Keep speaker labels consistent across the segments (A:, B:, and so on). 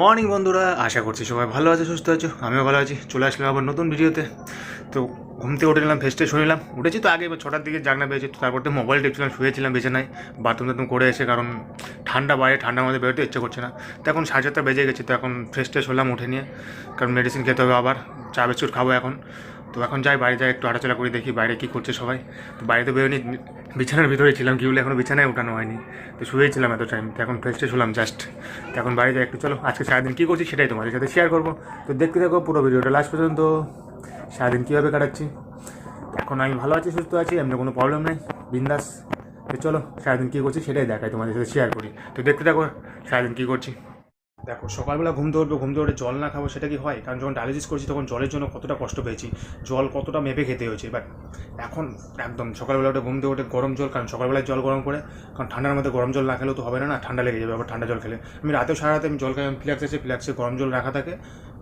A: Morning বন্ধুরা। আশা করছি সবাই ভালো আছে, সুস্থ আছো? আমিও ভালো আছি। চলে আসলাম আবার নতুন ভিডিওতে। তো ঘুম থেকে উঠে নিলাম ফেস্টে শুনিলাম উঠেছি তো আগে ছটার দিকে জাগনা পেয়েছি, তো তারপর তো মোবাইল টিপছিলাম, শুয়েছিলাম বিছানায়। বাথরুম টাথরুম করে এসে, কারণ ঠান্ডা বাইরে, ঠান্ডার মধ্যে বেরোতে ইচ্ছে করছে না। তো এখন সাড়ে চারটা বেজে গেছে, তো এখন ফ্রেশ ট্রেশ হলাম উঠে নিয়ে। কারণ মেডিসিন খেতে হবে আবার, চা, বিস্কুট খাব এখন। তো এখন যাই বাইরে যাই, একটু হাঁটাচলা করি, দেখি বাইরে কী করছে সবাই। তো বাইরে তো বেরোনি বিছানার ভিতরে ছিলাম, কি বলে এখনও বিছানায় ওঠানো হয়নি। তো শুয়েছিলাম এত টাইম তো এখন ফ্রেশ হলাম জাস্ট তো এখন বাইরে যাই, একটু চলো, আজকে সারাদিন কী করছি সেটাই তোমাদের সাথে শেয়ার করব। তো দেখতে থাকো পুরো ভিডিওটা লাস্ট পর্যন্ত। সারাদিন কীভাবে কাটাচ্ছি? এখন আমি ভালো আছি, সুস্থ আছি, এমনি কোনো প্রবলেম নাই, বিন্দাস। তো চলো, সারাদিন কী করছি সেটাই দেখাই তোমাদের সাথে শেয়ার করি। তো দেখতে থাকো, সারাদিন কী করছি। দেখো, সকালবেলা ঘুম উঠবো, ঘুম থেকে উঠে জল না খাব, সেটা কি হয়? কারণ যখন ডায়ালিসিস করছি, তখন জলের জন্য কতটা কষ্ট পেয়েছি। জল কতটা মেপে খেতে হয়েছে। বাট এখন একদম সকালবেলা উঠে ঘুম উঠে গরম জল, কারণ সকালবেলায় জল গরম করে, কারণ ঠান্ডার মধ্যে গরম জল না খেলেও তো হবে না না? ঠান্ডা লেগে যাবে, আবার ঠান্ডা জল খেলে। আমি রাতেও সারা রাতে আমি জল খাই ফ্ল্যাক্স আছে ফ্ল্যাক্সে গরম জল রাখা থাকে।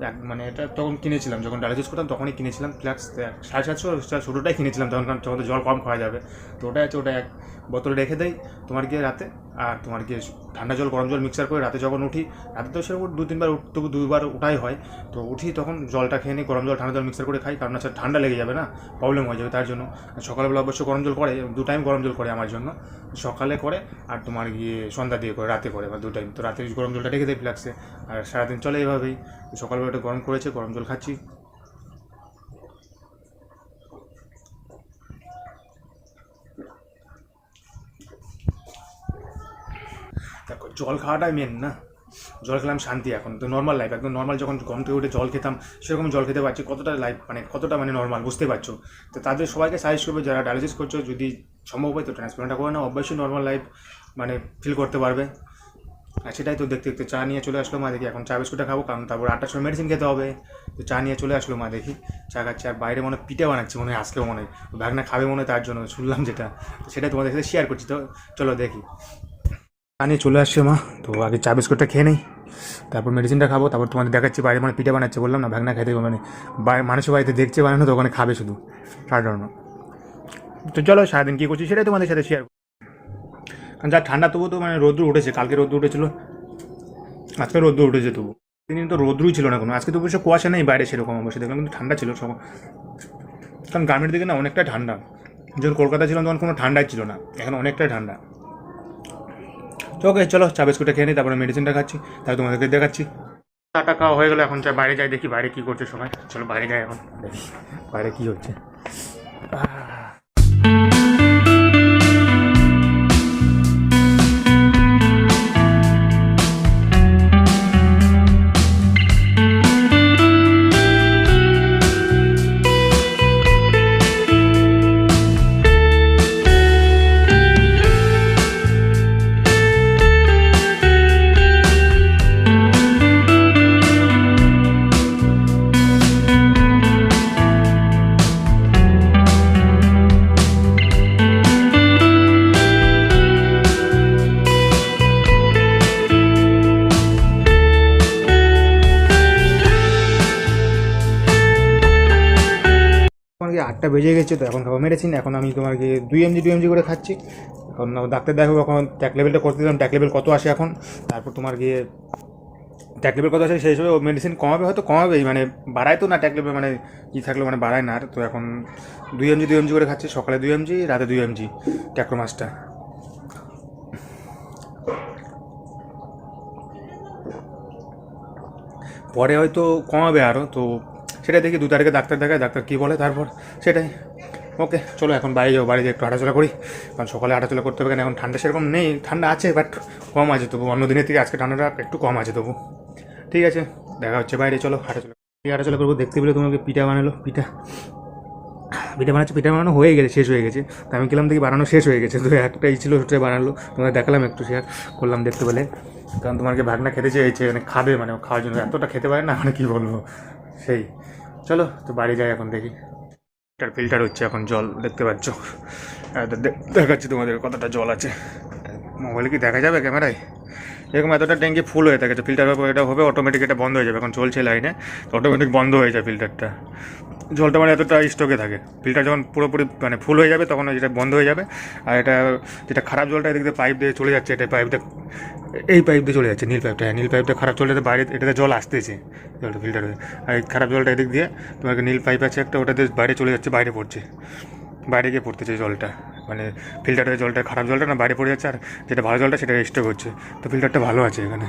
A: এক মানে এটা তখন কিনেছিলাম, যখন ডায়ালিসিস করতাম তখনই কিনেছিলাম ফ্ল্যাক্স সাড়ে সাতশো ছোটোটাই কিনেছিলাম, তখন কারণ তখন জল কম খাওয়া যাবে। তো ওটা আছে, ওটা এক বোতলে রেখে দেয় তোমার গিয়ে রাতে, আর তোমার গিয়ে ঠান্ডা জল, গরম জল মিক্সার করে রাতে যখন উঠি, রাতে তো সেরকম দু, তিনবার তবু দুবার উঠাই হয়, তো উঠি তখন জলটা খেয়ে নিই, গরম জল, ঠান্ডা জল মিক্সার করে খাই, কারণ আচ্ছা ঠান্ডা লেগে যাবে না প্রবলেম হয়ে যাবে তার জন্য। সকালবেলা অবশ্য গরম জল করে, দু টাইম গরম জল করে আমার জন্য, সকালে করে আর তোমার গিয়ে সন্ধ্যা দিয়ে করে, রাতে করে বা দু টাইম তো রাতে গরম জলটা রেখে দেয় ফ্লাক্সে আর সারাদিন চলে এইভাবেই তো সকালবেলা একটু গরম করেছে, গরম জল খাচ্ছি। দেখো, জল খাওয়াটাই মেন না? জল খেলাম শান্তি এখন, তো নর্মাল লাইফ একদম নর্মাল যখন ঘুম থেকে উঠে জল খেতাম, সেরকম জল খেতে পারছি, কতটা লাইফ মানে কতটা মানে নর্মাল বুঝতে পারছ? তো তাদের সবাইকে সাজেস্ট করবে, যারা ডায়ালিসিস করছ, যদি সম্ভব হয় তো ট্রান্সপ্লান্টটা করে না অবশ্যই নর্মাল লাইফ মানে ফিল করতে পারবে। আর সেটাই তো দেখতে দেখতে চা নিয়ে চলে আসলো মা দেখি, এখন চা বিস্কুটটা খাব, কারণ তারপর আটটার সময় মেডিসিন খেতে হবে। তো চা নিয়ে চলে আসলো মা দেখি, চা খাচ্ছে আর বাইরে মনে পিঠে বানাচ্ছে মনে হয়, আজকেও মনে হয়। ভাগনা খাবে মনে তার জন্য, শুনলাম যেটা। তো সেটাই তোমাদের সাথে শেয়ার করছি, তো চলো দেখি। চা নিয়ে চলে আসছে মা, তো আগে চা বিস্কুটটা খেয়ে নেই, তারপর মেডিসিনটা খাব, তারপর তোমাদের দেখাচ্ছি বাইরে মানে পিঠে বানাচ্ছে বললাম না ভাগনা খেতে মানে মানুষের বাড়িতে দেখছে বানানো, তো ওখানে খাবে শুধু জন্য তো চলো সারাদিন কী করছি সেটাই তোমাদের সাথে শেয়ার যা ঠান্ডা তবু তো মানে রোদ্রু উঠেছে, কালকে রোদ্রু উঠেছিল। আজকে রোদ্রু উঠেছে তবু। দিন তো রোদ্রুই ছিল না কোনো। আজকে তো অবশ্য কুয়াশা নেই বাইরে সেরকম অবশ্যই দেখলাম কিন্তু ঠান্ডা ছিল সব। কারণ গ্রামের দিকে না অনেকটা ঠান্ডা। যখন কলকাতা ছিলাম তখন কোনো ঠান্ডাই ছিল না। এখন অনেকটাই ঠান্ডা। তো ওকে চলো চা বিস্কুটটা খেয়ে নিই, তারপরে মেডিসিনটা খাচ্ছি, তারপর তোমাদেরকে দেখাচ্ছি। চাটা খাওয়া হয়ে গেলো, এখন চা বাইরে যাই, দেখি বাইরে কী করছে সবাই। চলো বাইরে যাই এখন। দেখি বাইরে কী হচ্ছে। বেজে গেছে, তো এখন খাব মেডিসিন, এখন আমি তোমার কি দুই এমজি দুই এমজি করে খাচ্ছি। এখন ডাক্তার দেখো এখন ট্যাক লেভেলটা করতে দিলাম ট্যাক লেভেল কত আসে এখন। তারপর তোমার গিয়ে ট্যাক লেভেল কত আসে, সেই হিসেবে মেডিসিন কমাবে, হয়তো কমাবেই মানে বাড়ায় তো না ট্যাক লেভেল মানে কী থাকলে মানে বাড়ায় না তো এখন দুই এমজি দুই এমজি করে খাচ্ছি, সকালে দুই এমজি রাতে দুই এমজি ট্যাক্রোমাসটা পরে হয়তো কমাবে আরও তো সেটা দেখি দু তারিখে ডাক্তার দেখায়, ডাক্তার কী বলে তারপর সেটাই। ওকে, চলো এখন বাইরে যাব গিয়ে একটু হাঁটাচলা করি। কারণ সকালে হাঁটাচলা করতে হবে কেন? এখন ঠান্ডা সেরকম নেই, ঠান্ডা আছে বাট কম আছে তবু। অন্য দিনের থেকে আজকে ঠান্ডাটা একটু কম আছে তবু। ঠিক আছে, দেখা হচ্ছে বাইরে, চলো হাঁটাচলা হাঁটাচলা করব দেখতে পেলে তোমাকে পিঠা বানালো, পিঠা। পিঠা বানাচ্ছে, পিঠা বানানো হয়ে গেছে, শেষ হয়ে গেছে। তো আমি গেলাম দেখি বানানো শেষ হয়ে গেছে, তো একটাই ছিল সেটাই বানালো। তোমাকে দেখালাম একটু শেয়ার করলাম দেখতে পেলে। কারণ তোমাকে ভাগনা খেতে চেয়েছে মানে খাবে মানে খাওয়ার জন্য। এতটা খেতে পারে না মানে কী বলব? সেই। চলো, তো বাড়ি যাই এখন দেখি। ফিল্টার ফিল্টার হচ্ছে এখন জল, দেখতে পাচ্ছ? দে- দেখাচ্ছি তোমাদের কতটা জল আছে। মোবাইলে কি দেখা যাবে ক্যামেরায়? এরকম এতটা ট্যাঙ্কি ফুল হয়ে থাকে তো ফিল্টার এটা হবে অটোমেটিক এটা বন্ধ হয়ে যাবে। এখন চলছে লাইনে তো অটোমেটিক বন্ধ হয়ে যায় ফিল্টারটা জলটা মানে এতটা স্টকে থাকে। ফিল্টার যখন পুরোপুরি মানে ফুল হয়ে যাবে তখন যেটা বন্ধ হয়ে যাবে। আর এটা যেটা খারাপ জলটা এদিক দিয়ে পাইপ দিয়ে চলে যাচ্ছে, এটা পাইপ এই পাইপ দিয়ে চলে যাচ্ছে, নীল পাইপটা হ্যাঁ নীল পাইপটা খারাপ চলে যাচ্ছে বাইরে, এটাতে জল আসতেছে, জলটা ফিল্টার হয়ে। আর এই খারাপ জলটা এদিক দিয়ে তোমাকে নীল পাইপ আছে একটা, ওটাতে বাইরে চলে যাচ্ছে, বাইরে পড়ছে। বাইরে গিয়ে পড়তেছে জলটা। মানে ফিল্টারের জলটা, খারাপ জলটা না বাইরে পড়ে যাচ্ছে, আর যেটা ভালো জলটা সেটা স্টক হচ্ছে। তো ফিল্টারটা ভালো আছে এখানে,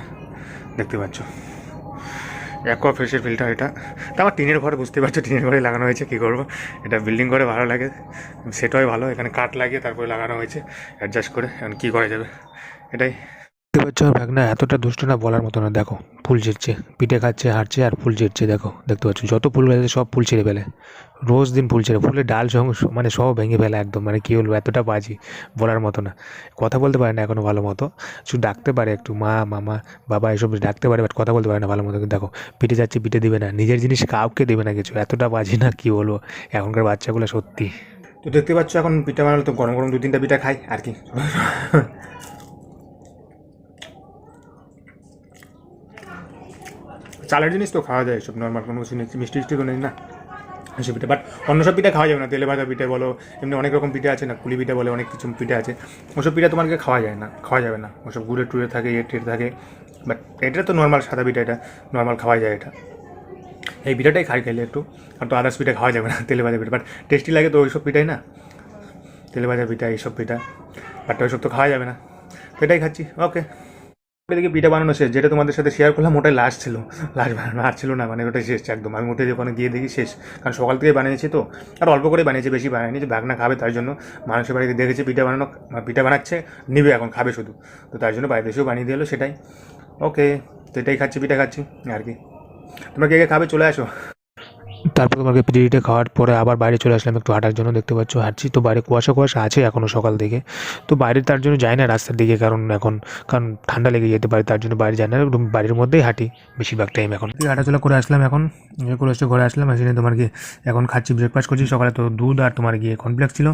A: দেখতে পাচ্ছ। অ্যাকোয়া ফ্রেশের ফিল্টার এটা। তা আমার টিনের ঘরে বুঝতে পারছ, টিনের ঘরে লাগানো হয়েছে, কী করব? এটা বিল্ডিং করে ভালো লাগে। সেটাই ভালো, এখানে কাঠ লাগিয়ে তারপরে লাগানো হয়েছে। অ্যাডজাস্ট করে এখন কী করা যাবে? এটাই। দেখতে পাচ্ছ আমার ভাগনা, এতটা দুষ্ট না বলার মতো না, দেখো, ফুল ছিঁড়ছে পিঠে খাচ্ছে, হাঁটছে আর ফুল ছিঁড়ছে দেখো, দেখতে পাচ্ছ, যত ফুল গাছে সব ফুল ছিঁড়ে ফেলে, রোজ দিন ফুল ছিঁড়ে, ফুলের ডাল সহ মানে সব ভেঙে ফেলে একদম মানে কী বলব, এতটা বাজি বলার মতো না, কথা বলতে পারে না এখনও ভালো মতো, শুধু ডাকতে পারে একটু, মা, মামা, বাবা এসব ডাকতে পারে, বাট কথা বলতে পারে না ভালো মতো দেখো, পিঠে যাচ্ছে, পিঠে দিবে না, নিজের জিনিস কাউকে দেবে না কিছু, এতটা বাজি না, কী বলব, এখনকার বাচ্চাগুলো সত্যি। তো দেখতে পাচ্ছ এখন পিঠা বানালে, তো গরম গরম দু তিনটা পিঠা খাই, আর কি। চালের জিনিস তো খাওয়া যায় সব নর্মাল কোনো কিছু মিষ্টি টিষ্টি তো নেই না। এসব পিঠা বাট অন্য সব পিঠা খাওয়া যাবে না, তেলে ভাজা পিঠে বলো, এমনি অনেক রকম পিঠে আছে না, কুলি পিঠে বলে অনেক কিছু পিঠে আছে, ওসব পিঠা তোমাকে খাওয়া যায় না, খাওয়া যাবে না, ওসব গুড়ে টুড়ে থাকে ইয়ে টিয়ে থাকে বাট এটা তো নর্মাল সাদা পিঠা, এটা নর্মাল খাওয়া যায় এটা। এই পিঠাটাই খাই খাইলে একটু, আর তো আদার্স পিঠা খাওয়া যাবে না, তেলে ভাজা পিঠা বাট টেস্টি লাগে তো ওইসব পিঠাই না। তেলে ভাজা পিঠা, এইসব পিঠা বাট ওইসব তো খাওয়া যাবে না এটাই খাচ্ছি ওকে এদিকে পিঠা বানানো শেষ, যেটা তোমাদের সাথে শেয়ার করলাম, ওটাই লাস্ট ছিল। লাস্ট বানানো আর ছিল না মানে ওটাই শেষ, একদম। আমি উঠে ওখানে গিয়ে দেখি শেষ। কারণ সকাল থেকে বানিয়েছি তো, আর অল্প করে বানিয়েছি, বেশি বানায়নি যে ভাগনা খাবে তার জন্য। মানুষের বাড়িতে দেখেছি পিঠা বানানো পিঠা বানাচ্ছে, নিবে এখন, খাবে শুধু। তো তার জন্য বাড়িতে এসেও বানিয়ে দিলো সেটাই। ওকে তো এটাই খাচ্ছি, পিঠা খাচ্ছি, আর কি। তোমরা কে কে খাবে, চলে আসো। তারপর তোমাকে পিঠিটা খাওয়ার পরে আবার বাইরে চলে আসলাম একটু হাঁটার জন্য, দেখতে পাচ্ছ হাঁটছি। তো বাইরে কুয়াশা কুয়াশা আছে এখনও সকাল থেকে তো বাইরে তার জন্য যাই না রাস্তার দিকে, কারণ এখন, কারণ ঠান্ডা লেগে যেতে পারে, তার জন্য বাইরে যাই না। বাড়ির মধ্যেই হাঁটি বেশিরভাগ টাইম এখন। হাঁটাচলা করে আসলাম এখন করে এসে ঘরে আসলাম, এসে তোমার গিয়ে এখন খাচ্ছি ব্রেকফাস্ট করছি। সকালে তো দুধ আর তোমার গিয়ে কমপ্লেক্স ছিল।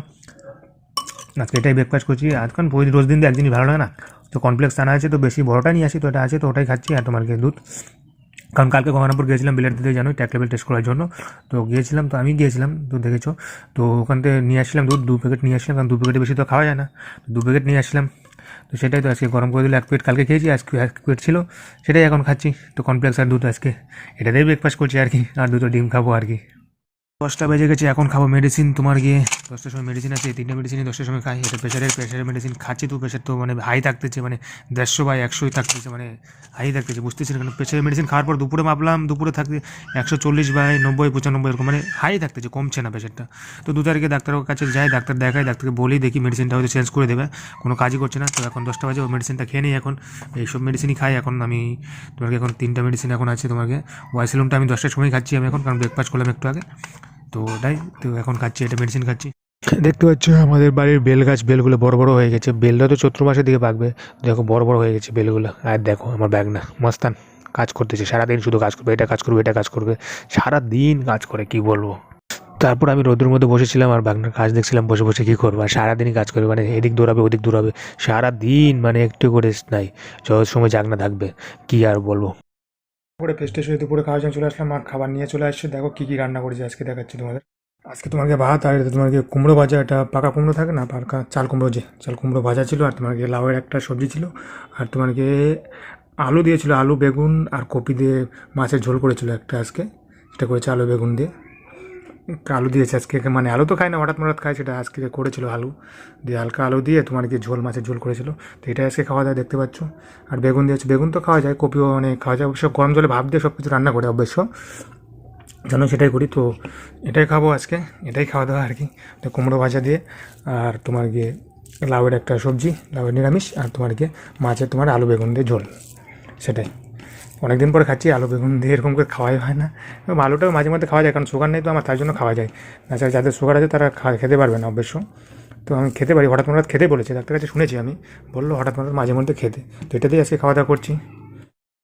A: আজকে এটাই ব্রেকফাস্ট করছি। আজকাল রোজ দিন তো একদিনই ভালো লাগে না। তো কমপ্লেক্স আনা আছে, তো বেশি বড়টা নিয়ে আসি, তো এটা আছে, তো ওটাই খাচ্ছি আর তোমার দুধ। কারণ কালকে গঙ্গারামপুর গিয়েছিলাম বিলেট দিতে জানো ট্যাক লেভেল টেস্ট করার জন্য। তো গিয়েছিলাম, তো আমি গিয়েছিলাম, তো দেখেছ? তো ওখান থেকে নিয়ে আসলাম দুধ, দু প্যাকেট নিয়ে আসলাম কারণ দু প্যাকেটে বেশি তো খাওয়া যায় না। দু প্যাকেট নিয়ে আসলাম। তো সেটাই তো আজকে গরম করে দিলে, এক প্লেট কালকে খেয়েছি, আজকে এক প্লেট ছিল, সেটাই এখন খাচ্ছি। তো কমপ্লেক্স আর দুধ আজকে, এটাতেই ব্রেকফাস্ট করছি আর কি, আর দুটো ডিম খাব আর কি। দশটা বেজে গেছে, এখন খাব মেডিসিন তোমার গিয়ে। দশটার সময় মেডিসিন আছে তিনটে মেডিসিনই দশটার সময় খাই, এটা প্রেশারের প্রেশারের মেডিসিন খাচ্ছি তো প্রেশার তো মানে হাই থাকতেছে মানে দেড়শো বা একশোই থাকতেছে মানে হাই থাকতেছে বুঝতেছি না কেন প্রেশারের মেডিসিন খাওয়ার পর দুপুরে মাপলাম দুপুরে থাকতে একশো চল্লিশ বাই নব্বই, পঁচানব্বই এরকম মানে হাই থাকতেছে, কমছে না প্রেশারটা তো দু তারিখে ডাক্তারের কাছে যাই, ডাক্তার দেখাই, ডাক্তারকে বলি, দেখি মেডিসিনটা হয়তো চেঞ্জ করে দেবে, কোনো কাজই করছে না, তো এখন দশটা বাজে ওই মেডিসিনটা খেয়ে নিই এখন, এইসব মেডিসিনই খাই, এখন আমি তোমাকে এখন তিনটা মেডিসিন এখন আছে তোমাকে ওয়াইসিলুমটা আমি দশটার সময় খাচ্ছি আমি এখন, কারণ ব্রেকফাস্ট করলাম একটু আগে। তো ওটাই তো এখন খাচ্ছি, এটা মেডিসিন খাচ্ছি। দেখতে পাচ্ছ, আমাদের বাড়ির বেল গাছ, বেলগুলো বড় বড় হয়ে গেছে। বেলটা তো চৈত্র মাসের দিকে পাকবে। দেখো, বড় বড় হয়ে গেছে বেলগুলো। আর দেখো, আমার ব্যাগ না। মস্তান, কাজ করতেছে। সারাদিন শুধু কাজ করবে, এটা কাজ করবে, এটা কাজ করবে। সারাদিন কাজ করে, কি বলব? তারপর আমি রোদের মধ্যে বসেছিলাম আর বাগনার কাজ দেখছিলাম, বসে বসে কী করব? আর সারাদিনই কাজ করবে মানে এদিক দৌড়াবে, ওদিক দৌড়াবে। সারা দিন মানে একটু করে নাই যত সময় জাগনা থাকবে, কি আর বলব? করে ফেস্টে শুয়ে দুপুরে খাওয়ার জন্য চলে আসলাম, আর খাবার নিয়ে চলে আসছে, দেখো কী কী রান্না করেছে আজকে দেখাচ্ছি তোমাদের। আজকে তোমাকে ভাত আর এটা তোমাকে কুমড়ো ভাজা, এটা পাকা কুমড়ো থাকে না, পাকা চাল কুমড়ো যে, চাল কুমড়ো ভাজা ছিল, আর তোমাকে লাউয়ের একটা সবজি ছিল, আর তোমাকে আলু দিয়েছিল, আলু, বেগুন আর কপি দিয়ে মাছের ঝোল করেছিল একটা আজকে, সেটা করেছে আলু, বেগুন দিয়ে। আলু দিয়েছে আজকে। মানে আলু তো খায় না, হঠাৎ হঠাৎ খায়, সেটা আজকে করেছিল আলু। দিয়ে হালকা আলু দিয়ে তোমার কি ঝোল, মাছের ঝোল করেছিল। তো এটা আজকে খাওয়া দাওয়া, দেখতে পাচ্ছ। আর বেগুন দিয়েছে, বেগুন তো খাওয়া যায়, কপিও মানে খাওয়া যায়, অবশ্য গরম জলে ভাব দিয়ে সব কিছু রান্না করে অবশ্য। যেন সেটাই করি, তো এটাই খাব আজকে, এটাই খাওয়া দাওয়া আর কি। তো কুমড়ো ভাজা দিয়ে, আর তোমার গিয়ে লাউয়ের একটা সবজি, লাউয়ের নিরামিষ, আর তোমার গিয়ে মাছের তোমার আলু, বেগুন দিয়ে ঝোল। সেটাই। অনেকদিন পরে খাচ্ছি, আলু বেগুন দিয়ে এরকম করে খাওয়াই হয় না। আলুটাও মাঝে মধ্যে খাওয়া যায়, কারণ সুগার নেই তো আমার, তার জন্য খাওয়া যায়। তাছাড়া যাদের সুগার আছে তারা খেতে পারবে না অবশ্য। তো আমি খেতে পারি, হঠাৎ হঠাৎ খেতে বলেছে, ডাক্তার কাছে শুনেছি আমি। বলল হঠাৎ হঠাৎ মাঝে মধ্যে খেতে। তো এটা দিয়ে আজকে খাওয়া দাওয়া করছি।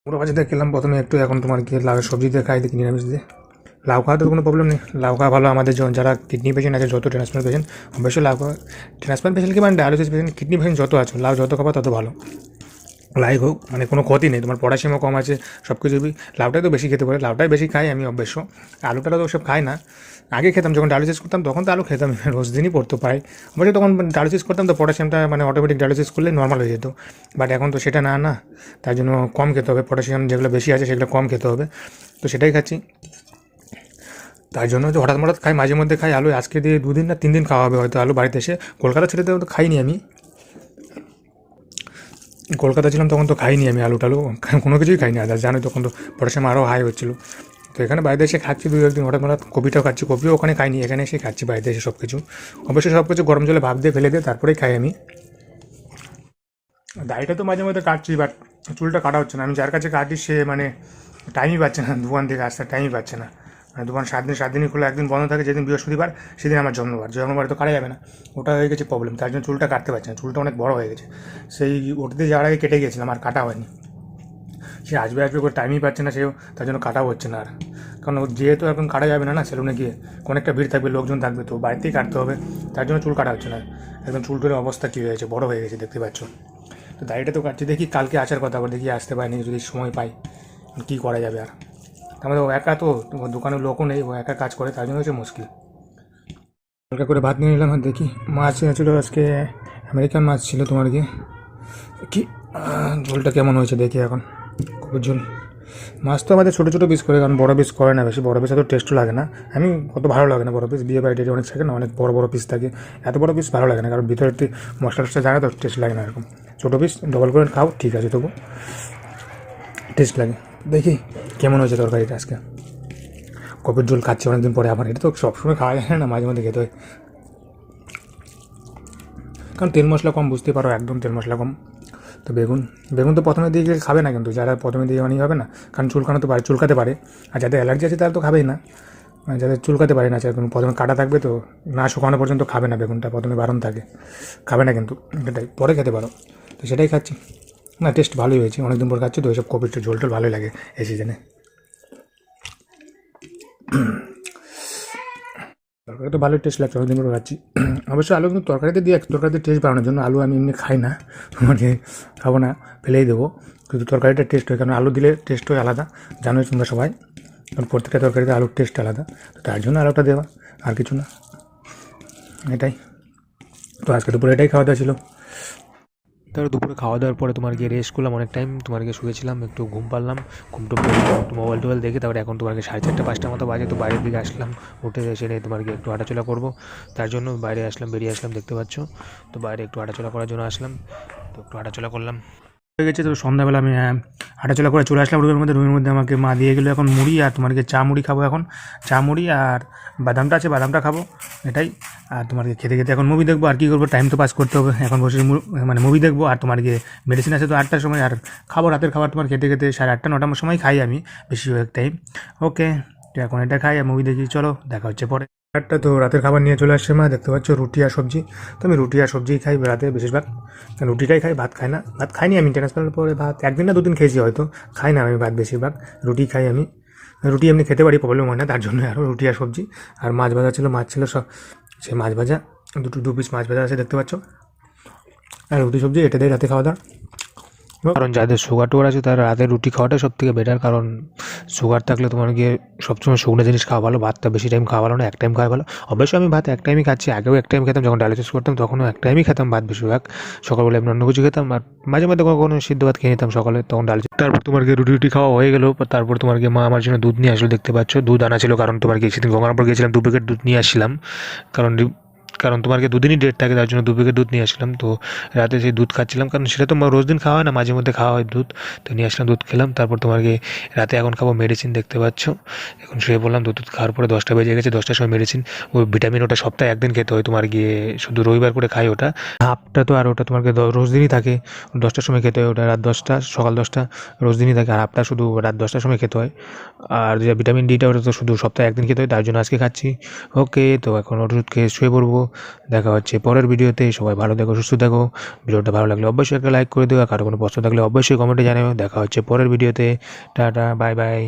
A: পুরো ভাজিতে খেলাম প্রথমে একটু এখন তোমার কি লাউ সবজি দিয়ে খাই, দেখি নিরামিষ দিয়ে। লাউ খাওয়া খাওয়াতে কোনো প্রবলেম নেই। লাউ খাওয়া ভালো আমাদের যারা কিডনি পেশেন্ট আছে, যত ট্রান্সপ্লান্ট পেশেন্ট অবশ্যই লাউ খাওয়া ট্রান্সপ্লান্ট পেশেন্ট কি মানে ডায়ালিসিস পেশেন্ট কিডনি পেশেন্ট যত আছে, লাউ যত খাবা তত ভালো। লাইক হোক মানে কোনো ক্ষতি নেই, তোমার পটাশিয়ামও কম আছে সব কিছু লাউটাই তো বেশি খেতে পারে, লাউটাই বেশি খাই আমি অবশ্য আলুটা তো সব খাই না। আগে খেতাম, যখন ডায়ালিসিস করতাম, তখন তো আলু খেতাম, রোজ দিনই পড়তে পাই অবশ্যই তখন ডায়ালিসিস করতাম, তো পটাশিয়ামটা মানে অটোমেটিক ডায়ালিসিস করলে নর্মাল হয়ে যেত। বাট এখন তো সেটা না না। তার জন্য কম খেতে হবে পটাশিয়াম যেগুলো বেশি আছে সেগুলো কম খেতে হবে। তো সেটাই খাচ্ছি। তার জন্য হঠাৎ হঠাৎ খাই মাঝে মধ্যে খাই আলু, আজকে দিয়ে দুদিন না তিন দিন খাওয়া হবে হয়তো আলু বাড়িতে এসে। কলকাতা ছেড়ে তো খাইনি আমি। কলকাতা ছিলাম তখন তো খাইনি আমি আলু টালু, কোনো কিছুই খাইনি। আদার জানোই তখন তো পটাশিয়াম আরও হাই হচ্ছিল। তো এখানে বাইরে এসে খাচ্ছি দুই একদিন হঠাৎ হঠাৎ কপিটাও খাচ্ছি, কপিও ওখানে খাইনি, এখানে এসে খাচ্ছি বাইরে এসে সব কিছু অবশ্যই সব কিছু গরম জলে ভাব দিয়ে ফেলে দিয়ে তারপরেই খাই আমি। দাড়িটা তো মাঝে মধ্যে কাটছি বাট চুলটা কাটা হচ্ছে না। আমি যার কাছে কাটি সে মানে টাইমই পাচ্ছে না, দোকান থেকে আসতে টাইমই পাচ্ছে না। দোকান সাত দিন, সাত দিনই খোলা, একদিন বন্ধ থাকে, যেদিন বৃহস্পতিবার, সেদিন আমার জন্মবার। জন্মবার তো কাটা যাবে না। ওটা হয়ে গেছে প্রবলেম তার জন্য চুলটা কাটতে পারছে না, চুলটা অনেক বড় হয়ে গেছে। সেই ওটাতে যাওয়ার আগে কেটে গেছিলাম আর কাটা হয়নি। সে আসবে আসবে করে টাইমই পাচ্ছে না, সেও তার জন্য কাটাও হচ্ছে না আর। কারণ যেহেতু এখন কাটা যাবে না না সেলুনে গিয়ে অনেকটা ভিড় থাকবে, লোকজন থাকবে, তো বাড়িতেই কাটতে হবে। তার জন্য চুল কাটা হচ্ছে না। একদম চুল টুলের অবস্থা কী হয়েছে? বড় হয়ে গেছে, দেখতে পাচ্ছ। তো দাড়িটা তো কাটছি, দেখি কালকে আসার কথা, আবার দেখি আসতে পারিনি, যদি সময় পাই, কী করা যাবে আর। আমাদের ও একা তো ও দোকানের লোকও নেই, ও একা কাজ করে, তার জন্য হচ্ছে মুশকিল। হালকা করে ভাত নিয়ে নিলাম দেখি মাছ ছিল আজকে, আমেরিকান মাছ ছিল তোমার কি কি ঝোলটা কেমন হয়েছে দেখি এখন খুব ঝোল। মাছ তো আমাদের ছোটো ছোটো পিস করে, কারণ বড় পিস করে না বেশি, বড় পিস এত টেস্টও লাগে না। আমি অত ভালো লাগে না বড় পিস বিয়ে বাড়িতে অনেক থাকে না, অনেক বড় বড় পিস থাকে। এত বড় পিস ভালো লাগে না, কারণ ভিতরে একটু মশলা টশলা জায়গা তো টেস্ট লাগে না এরকম। ছোটো পিস ডবল করে খাও, ঠিক আছে, তবু টেস্ট লাগে। দেখি, কেমন হয়েছে তরকারিটা আজকে? কপির ঝোল খাচ্ছি অনেকদিন পরে আবার, এটা তো সবসময় খাওয়া যায় না, মাঝে মধ্যে খেতে হয়। কারণ তেল মশলা কম বুঝতে পারো, একদম তেল মশলা কম। তো বেগুন বেগুন তো প্রথমে দিয়ে গেলে খাবে না কিন্তু, যারা প্রথমে দিয়ে অনেক হবে না, কারণ চুলকানো তো পারে, চুলকাতে পারে। আর যাদের অ্যালার্জি আছে তারা তো খাবেই না। মানে যাদের চুলকাতে পারে না, সেরকম প্রথমে কাটা থাকবে তো, না শুকানো পর্যন্ত খাবে না বেগুনটা, প্রথমে বারণ থাকে। খাবে না কিন্তু, এটাই, পরে খেতে পারো। তো সেটাই খাচ্ছি। না টেস্ট ভালোই হয়েছে। অনেকদিন পর খাচ্ছি তো ওইসব কপির ঝোল টোল ভালোই লাগে এই সিজনে তরকারি তো ভালোই টেস্ট লাগছে, অনেকদিন পর খাচ্ছি। অবশ্যই আলু কিন্তু তরকারিতে দিয়ে, তরকারিতে টেস্ট বাড়ানোর জন্য আলু আমি এমনি খাই না। মানে খাব না, ফেলেই দেবো। কিন্তু তরকারিটা টেস্ট হয়, কারণ আলু দিলে টেস্ট হয় আলাদা। জানোই তোমরা সবাই, কারণ প্রত্যেকটা তরকারিতে আলুর টেস্ট আলাদা। তো তার জন্য আলুটা দেওয়া, আর কিছু না। এটাই। তো আজকে দুপুরে এটাই খাওয়া দাওয়া ছিল।
B: তারপর দুপুরে খাওয়া দাওয়ার পরে তোমার গিয়ে রেস্ট করলাম অনেক টাইম তোমার গিয়ে শুয়েছিলাম, একটু ঘুম পারলাম ঘুম টুম একটু মোবাইল টোবাইল দেখে তারপরে এখন তোমার সাড়ে চারটা পাঁচটা মতো বাজে, তো বাইরের দিকে আসলাম, উঠে এসে নিয়ে তোমার গিয়ে একটু হাঁটাচলা করব। তার জন্য বাইরে আসলাম, বেরিয়ে আসলাম, দেখতে পাচ্ছ। তো বাইরে একটু হাঁটাচলা করার জন্য আসলাম, তো একটু হাঁটাচলা করলাম।
A: হয়ে গেছে তো সন্ধ্যাবেলা আমি আহ, হাঁটাচলা করে চলে আসলাম রুমের মধ্যে। রুমের মধ্যে আমাকে মা দিয়ে গেলো এখন মুড়ি আর তোমাকে চা মুড়ি খাব এখন। চা মুড়ি আর বাদামটা আছে বাদামটা খাব এটাই। আর গিয়ে খেতে খেতে এখন মুভি দেখব আর কী করব টাইম তো পাস করতে হবে। এখন বসে মানে মুভি দেখব আর তোমার গিয়ে মেডিসিন আছে তো আটটার সময় আর খাব রাতের খাবার তোমার খেতে খেতে সাড়ে আটটা নটার সময় খাই আমি বেশিরভাগ টাইম ওকে তো এখন এটা খাই আর মুভি দেখি চলো দেখা হচ্ছে পরে। একটা তো রাতের খাবার নিয়ে চলে আসছে মা, দেখতে পাচ্ছ রুটি আর সবজি। তো আমি রুটি আর সবজিই খাই রাতে বেশিরভাগ। রুটিটাই খাই, ভাত খাই না। ভাত খাইনি আমি ট্রান্সফারের পরে ভাত, একদিন না দুদিন খেয়েছি হয়তো, খাই না আমি ভাত বেশিরভাগ, রুটি খাই আমি। রুটি এমনি খেতে পারি প্রবলেম হয় না, তার জন্য আরও রুটি আর সবজি। আর মাছ ভাজা ছিল, মাছ ছিল সব, সে মাছ ভাজা, দুটো, দু পিস মাছ ভাজা আছে, দেখতে পাচ্ছ। আর রুটি, সবজি, এটা দিয়ে রাতে খাওয়া দাওয়া।
B: কারণ যাদের সুগার টুগার আছে, তারা রাতে রুটি খাওয়াটা সব থেকে বেটার কারণ সুগার থাকলে তোমার গিয়ে সবসময় শুকনো জিনিস খাওয়া ভালো, ভাতটা বেশি টাইম খাওয়া ভালো না, এক টাইম খাওয়া ভালো। অবশ্যই আমি ভাত এক টাইমই খাচ্ছি, আগেও এক টাইম খেতাম, যখন ডায়ালিসিস করতাম, তখনও এক টাইমই খেতাম ভাত বেশিরভাগ। সকালবেলা এমনি অন্য কিছু খেতাম, আর মাঝে মাঝে কোনো কোনো সিদ্ধ ভাত খেয়ে নিতাম সকালে, তখন ডায়ালিসিস তারপর তোমার গিয়ে রুটি রুটি খাওয়া হয়ে গেলো, তারপর তোমার গিয়ে মা আমার জন্য দুধ নিয়ে আসলো, দেখতে পাচ্ছ। দুধ আনা ছিল, কারণ তোমার গিয়ে সেদিন গঙ্গারামপুর গিয়েছিলাম, দু প্যাকেট দুধ নিয়ে আসছিলাম। কারণ কারণ তোমাকে দুদিনই ডেট থাকে, তার জন্য দু প্যাকেট দুধ নিয়ে আসলাম। তো রাতে সেই দুধ খাচ্ছিলাম, কারণ সেটা তো রোজ দিন খাওয়া হয় না, মাঝে মধ্যে খাওয়া হয় দুধ। তো নিয়ে আসলাম, দুধ খেলাম, তারপর তোমাকে রাতে এখন খাব মেডিসিন দেখতে পাচ্ছ। এখন শুয়ে বললাম দুধ দুধ খাওয়ার পরে দশটা বেজে গেছে, দশটার সময় মেডিসিন ওই ভিটামিন ওটা সপ্তাহে একদিন খেতে হয় তোমার, গিয়ে শুধু রবিবার করে খাই ওটা। হাফটা তো আর ওটা তোমাকে দ- রোজ দিনই থাকে, দশটার সময় খেতে হয় ওটা, রাত দশটা, সকাল দশটা, রোজ দিনই থাকে, আর হাফটা শুধু রাত দশটার সময় খেতে হয়। আর যে ভিটামিন ডিটা ওটা তো শুধু সপ্তাহে একদিন খেতে হয়, তার জন্য আজকে খাচ্ছি। ওকে তো এখন ওষুধ খেয়ে শুয়ে পড়ব। দেখা হচ্ছে পরের ভিডিওতে। সবাই ভালো দেখো সুস্থ থাকো। ভিডিওটা ভালো লাগলে অবশ্যই একটা লাইক করে দিও। আর কারও কোনো প্রশ্ন থাকলে অবশ্যই কমেন্টে জানাও। দেখা হচ্ছে পরের ভিডিওতে। Tata bye bye